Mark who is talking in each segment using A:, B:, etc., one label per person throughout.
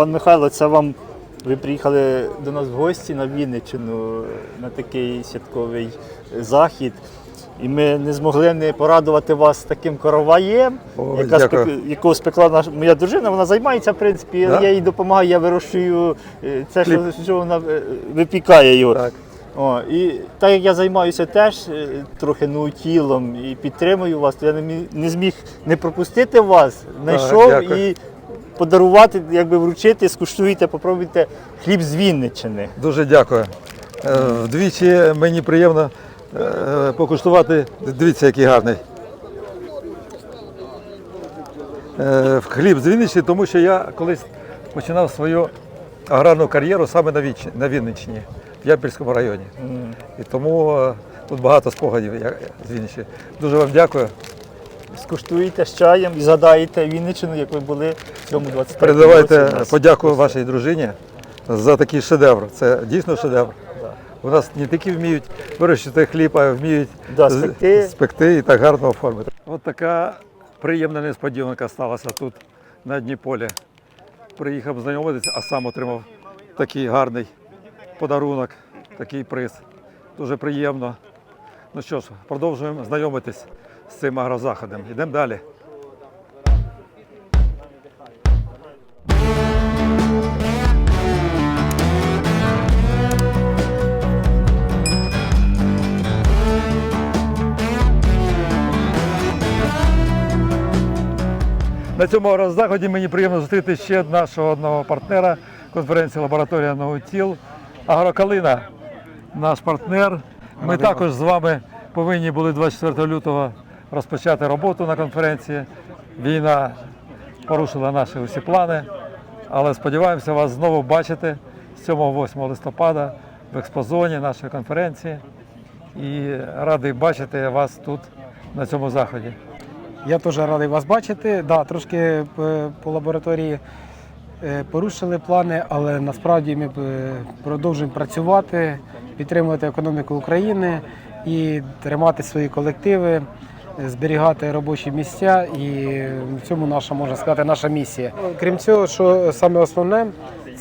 A: Пан Михайло, це вам ви приїхали до нас в гості на Вінниччину на такий святковий захід. І ми не змогли не порадувати вас таким короваєм,
B: О,
A: яка спек- якого спекла наша моя дружина. Вона займається, в принципі,
B: Да?
A: я їй допомагаю, я вирощую е, це, що, що вона е, випікає його.
B: Так.
A: О, і так як я займаюся теж е, трохи наутілом і підтримую вас, то я не, міг- не зміг не пропустити вас, знайшов і подарувати, якби вручити, скуштуйте, попробуйте хліб з Вінниччини.
B: Дуже дякую. Е, Вдвічі мені приємно е, покуштувати. Дивіться, який гарний. Е, Хліб з Вінниччини, тому що я колись починав свою аграрну кар'єру саме на Вінниччині, в Ямпільському районі. І тому тут багато спогадів з Вінниччини. Дуже вам дякую.
A: Скуштуйте з чаєм і згадаєте Вінниччину, як ви були в цьому 23
B: Передавайте
A: році
B: подяку вашій дружині за такий шедевр. Це дійсно шедевр. У нас не тільки вміють вирощити хліб, а вміють
A: Да, спекти.
B: спекти і так гарно оформити. От така приємна несподіванка сталася тут на Дніполі. Приїхав знайомитися, а сам отримав такий гарний подарунок, такий приз. Дуже приємно. Ну що ж, продовжуємо знайомитись з цим агрозаходом. Йдемо далі. На цьому роззаході мені приємно зустріти ще нашого одного партнера конференції Лабораторія Наутіл Агрокалина, наш партнер. Ми також з вами повинні були 24 лютого розпочати роботу на конференції. Війна порушила наші усі плани, але сподіваємося вас знову бачити 7-8 листопада в експозоні нашої конференції. І радий бачити вас тут на цьому заході.
C: Я теж радий вас бачити. Да, трошки е, по лабораторії е, порушили плани, але насправді ми е, продовжуємо працювати, підтримувати економіку України і тримати свої колективи, зберігати робочі місця. І в цьому наша можна сказати наша місія. Крім цього, що саме основне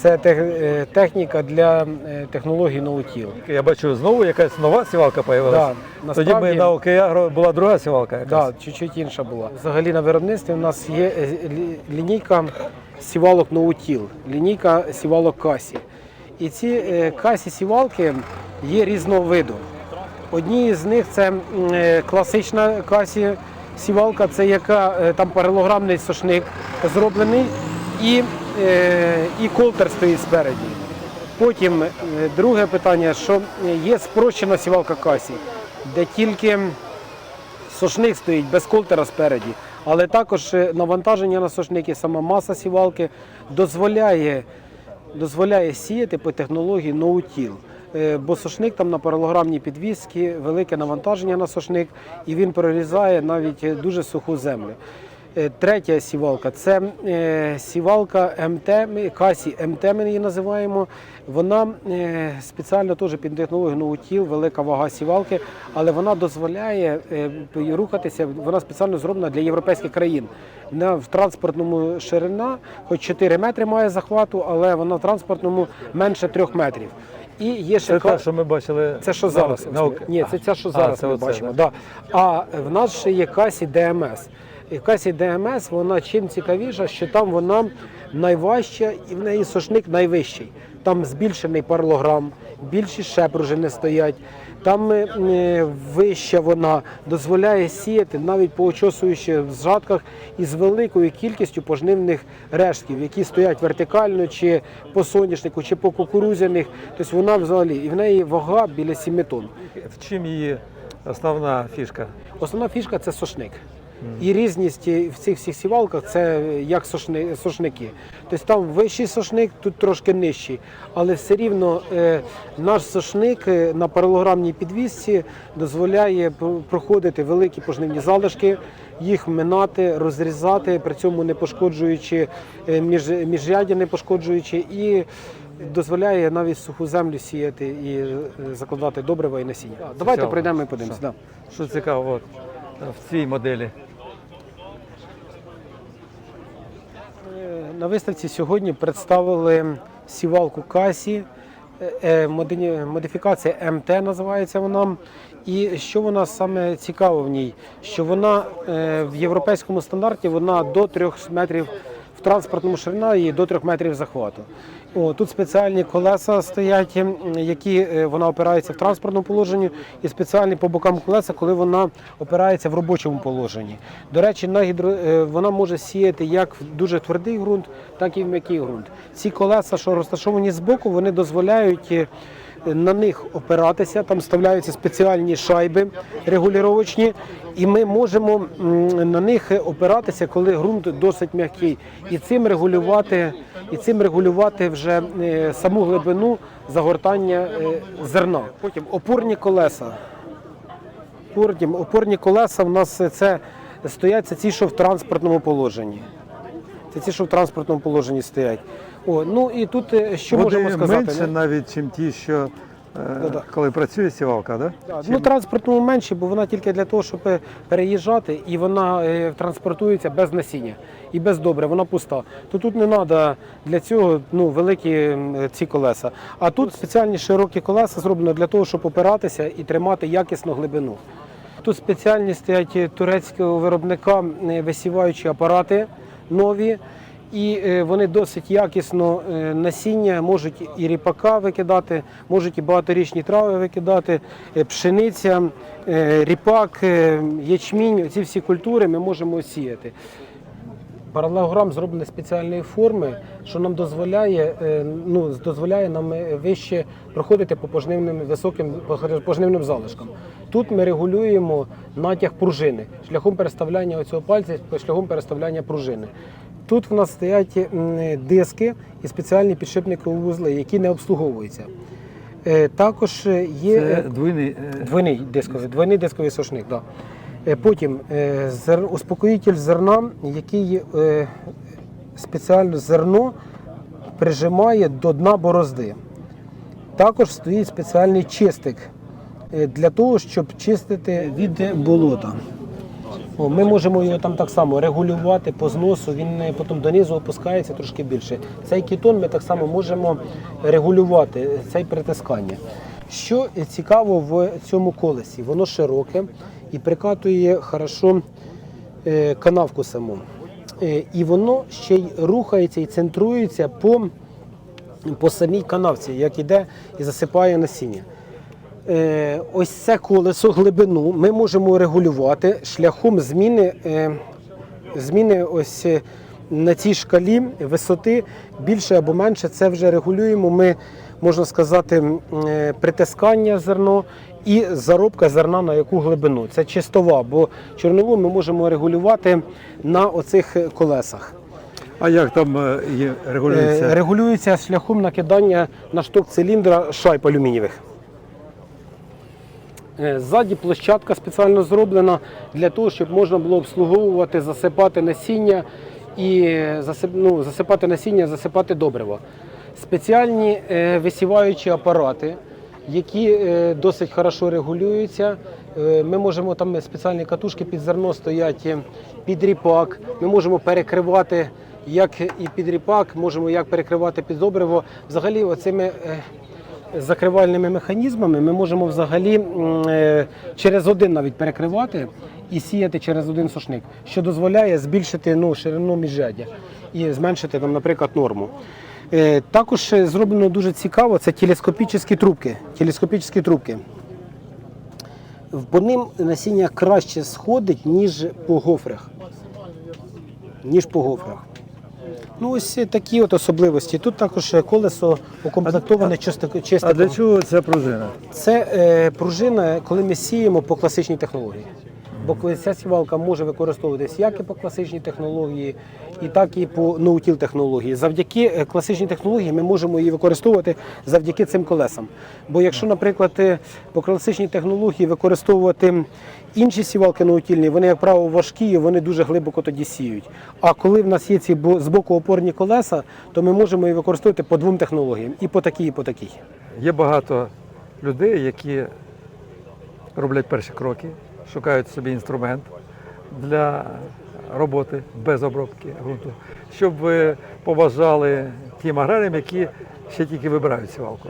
C: це е, техніка для е, технологій ноутіл.
B: Я бачу, знову якась нова сівалка з'явилася.
C: Да,
B: Тоді ми на Океагро була друга сівалка.
C: Так, чуть-чуть інша була. Взагалі на виробництві у нас є е, лінійка сівалок ноутіл, лінійка сівалок касі. І ці касі сівалки є різного виду. Одні з них це е, класична касі сівалка, це яка е, там паралограмний сошник зроблений і, е, і колтер стоїть спереді. Потім друге питання, що є спрощена сівалка касі, де тільки сошник стоїть без колтера спереді, але також навантаження на сошник і сама маса сівалки дозволяє, дозволяє сіяти по технології ноутіл. Е, Бо сошник там на паралограмній підвісці, велике навантаження на сошник, і він прорізає навіть е, дуже суху землю. Е, Третя сівалка це е, сівалка МТ, касі МТ ми її називаємо. Вона е, спеціально теж під технологію ноутіл, велика вага сівалки, але вона дозволяє е, рухатися. Вона спеціально зроблена для європейських країн. Вона в транспортному ширина, хоч 4 метри має захвату, але вона в транспортному менше 3 метрів. І є ще
B: Це те, що ми бачили.
C: це що зараз?
B: на
C: Ні, це ця, що
B: А,
C: зараз
B: це
C: ми
B: оце,
C: бачимо.
B: да.
C: А в нас ще є касі ДМС. І касі ДМС вона чим цікавіша, що там вона найважча і в неї сошник найвищий. Там збільшений парлограм, більші шепружини стоять. Там е, вища вона дозволяє сіяти навіть по очосуючих зжатках із великою кількістю пожнивних рештків, які стоять вертикально, чи по соняшнику, чи по кукурузяних. Тобто вона взагалі і в неї вага біля 7 тонн.
B: В чим її основна фішка?
C: Основна фішка це сошник. І різність в цих всіх сівалках це як сошни, сошники. Тобто там вищий сошник, тут трошки нижчий. Але все рівно е, наш сошник е, на паралограмній підвісці дозволяє проходити великі пожнивні залишки, їх минати, розрізати, при цьому не пошкоджуючи е, між, міжряддя, не пошкоджуючи і дозволяє навіть суху землю сіяти і закладати добрива і насіння. Давайте
B: Цікаво.
C: пройдемо і подивимося. Да.
B: Що цікаво, от, в цій моделі.
C: На виставці сьогодні представили сівалку Касі, е, е, модифікація МТ називається вона. І що вона саме цікаво в ній? Що вона е, в європейському стандарті вона до 3 метрів в транспортному ширина і до 3 метрів захвату. О, тут спеціальні колеса стоять, які е, вона опирається в транспортному положенні, і спеціальні по бокам колеса, коли вона опирається в робочому положенні. До речі, на гідро е, вона може сіяти як в дуже твердий ґрунт, так і в м'який ґрунт. Ці колеса, що розташовані збоку, вони дозволяють. На них опиратися, там вставляються спеціальні шайби регулювачні, і ми можемо на них опиратися, коли ґрунт досить м'який, і цим регулювати, і цим регулювати вже е, саму глибину загортання е, зерна. Потім опорні колеса. Потім опорні колеса в нас це стоять це ті, що в транспортному положенні. Це ті, що в транспортному положенні стоять. О, ну і тут е, що
B: Вони
C: можемо сказати?
B: менше навіть, ніж ті, що е,
C: Да-да.
B: коли працює сівалка, да?
C: Так, Ну, транспортному менше, бо вона тільки для того, щоб е, переїжджати, і вона транспортується без насіння і без добре, вона пуста. То тут не треба для цього ну, великі ці колеса. А тут спеціальні широкі колеса зроблено для того, щоб опиратися і тримати якісну глибину. Тут спеціальні стоять турецького виробника висіваючі апарати нові. І е, вони досить якісно е, насіння можуть і ріпака викидати, можуть і багаторічні трави викидати, е, пшениця, ріпак, ячмінь. Ці всі культури ми можемо сіяти. Паралелограм зроблений спеціальної форми, що нам дозволяє, ну, дозволяє нам вище проходити по пожнивним високим по пожнивним залишкам. Тут ми регулюємо натяг пружини шляхом переставляння цього пальця, шляхом переставляння пружини. Тут в нас стоять диски і спеціальні підшипникові вузли, які не обслуговуються. Е, Також є
B: Це
C: е,
B: двойний. е,
C: Двойний дисковий, двойний дисковий сошник. Да. Потім успокоїтель зерна, який спеціально зерно прижимає до дна борозди. Також стоїть спеціальний чистик для того, щоб чистити від болота. О, Ми можемо його там так само регулювати по зносу, він е, потім донизу опускається трошки більше. Цей кітон ми так само можемо регулювати, цей притискання. Що цікаво в цьому колесі, воно широке і прикатує хорошо е, канавку саму. Е, І воно ще й рухається і центрується по, по самій канавці, як іде і засипає насіння. Е, ось це колесо глибину ми можемо регулювати шляхом зміни, е, зміни ось е, на цій шкалі висоти більше або менше. Це вже регулюємо. Ми можна сказати притискання зерно і заробка зерна на яку глибину. Це чистова, бо чорнову ми можемо регулювати на оцих колесах.
B: А як там є, регулюється?
C: Регулюється шляхом накидання на шток циліндра шайб алюмінієвих. Е, Ззаді площадка спеціально зроблена для того, щоб можна було обслуговувати, засипати насіння і ну, засипати насіння, засипати добриво. Спеціальні е, висіваючі апарати, які е, досить хорошо регулюються. Ми можемо там спеціальні катушки під зерно стоять, під ріпак. Ми можемо перекривати як і під ріпак, можемо як перекривати під добриво. Взагалі, оцими закривальними механізмами ми можемо взагалі е, через один навіть перекривати і сіяти через один сушник, що дозволяє збільшити ну, ширину міжряддя і зменшити, там, наприклад, норму. Е, Також е, зроблено дуже цікаво, це телескопічні трубки. Телескопічні трубки. По ним насіння краще сходить, ніж по гофрах. Ніж по гофрах. Ну, ось такі от особливості. Тут також е, колесо укомплектоване чистик-
B: А для чого ця пружина?
C: Це е, пружина, коли ми сіємо по класичній технології. Бо ця сівалка може використовуватись як і по класичній технології, і так і по ноутіл технології. Завдяки е, класичній технології ми можемо її використовувати завдяки цим колесам. Бо якщо, наприклад, е, по класичній технології використовувати інші сівалки ноутільні, вони, як правило, важкі і вони дуже глибоко тоді сіють. А коли в нас є ці бо- збоку опорні колеса, то ми можемо її використовувати по двом технологіям і по такій, і по такій.
B: Є багато людей, які роблять перші кроки, шукають собі інструмент для роботи без обробки ґрунту. Щоб ви побажали тим аграріям, які ще тільки вибирають сівалку.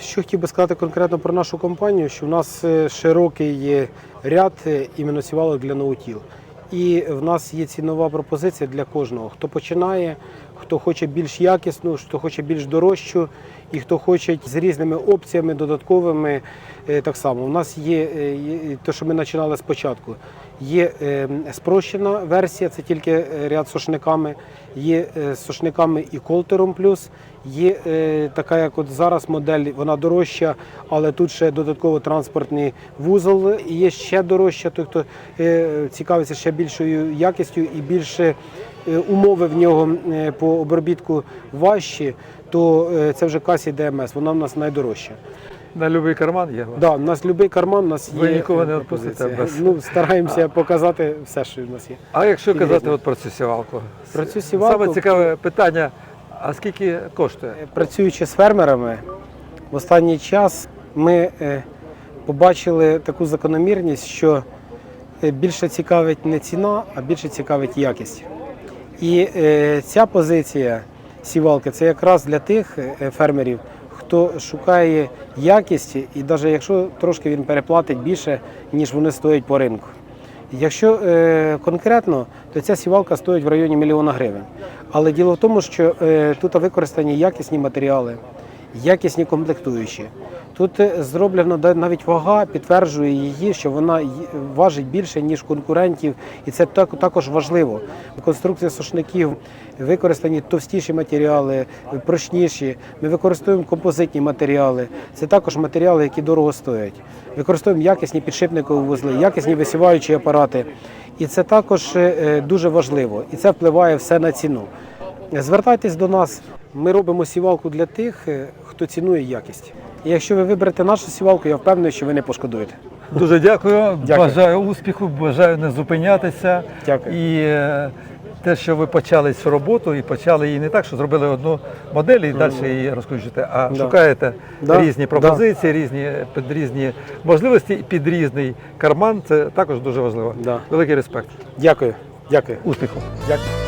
C: Що хотів би сказати конкретно про нашу компанію, що в нас е, широкий ряд е, іменно сівалок для ноутіл. І в нас є цінова пропозиція для кожного, хто починає, хто хоче більш якісну, хто хоче більш дорожчу, і хто хоче з різними опціями додатковими. е, Так само у нас є е, те, що ми починали спочатку. Є е, спрощена версія, це тільки е, ряд з сошниками. Є е, з сошниками і колтером плюс. Є е, така, як от зараз модель, вона дорожча, але тут ще додатково транспортний вузол. Є ще дорожча, е, цікавиться ще більшою якістю і більше е, умови в нього е, по обробітку важчі, то е, це вже касі ДМС, вона в нас найдорожча.
B: На будь-який карман є.
C: Да, у нас будь-який карман, у нас є.
B: Ви нікого
C: е,
B: не відпустите без-
C: Ну, стараємося показати все, що в нас є.
B: А якщо
C: Підрізно.
B: казати от про цю сівалку?
C: Про цю сівалку-
B: Саме цікаве питання, а скільки коштує?
C: Працюючи з фермерами, в останній час ми е, побачили таку закономірність, що е, більше цікавить не ціна, а більше цікавить якість. І е, ця позиція сівалки це якраз для тих е, фермерів, хто шукає якість, і навіть якщо трошки він переплатить більше, ніж вони стоять по ринку. Якщо е, конкретно, то ця сівалка стоїть в районі мільйона гривень. Але діло в тому, що е, тут використані якісні матеріали, якісні комплектуючі. Тут е, зроблено навіть вага підтверджує її, що вона важить більше, ніж конкурентів, і це так, також важливо. Конструкція сушників використані товстіші матеріали, прочніші. Ми використовуємо композитні матеріали. Це також матеріали, які дорого стоять. Використовуємо якісні підшипникові вузли, якісні висіваючі апарати. І це також е, дуже важливо, і це впливає все на ціну. Звертайтесь до нас. Ми робимо сівалку для тих, е, хто цінує якість. І якщо ви виберете нашу сівалку, я впевнений, що ви не пошкодуєте.
B: Дуже дякую.
C: Дякую.
B: Бажаю успіху, бажаю не зупинятися.
C: Дякую.
B: І е, те, що ви почали цю роботу і почали її не так, що зробили одну модель і далі її розкручуєте, а
C: Да.
B: шукаєте
C: Да.
B: різні пропозиції, різні під різні можливості під різний карман. Це також дуже важливо.
C: Да.
B: Великий респект.
C: Дякую. Дякую.
B: Успіху.
C: Дякую.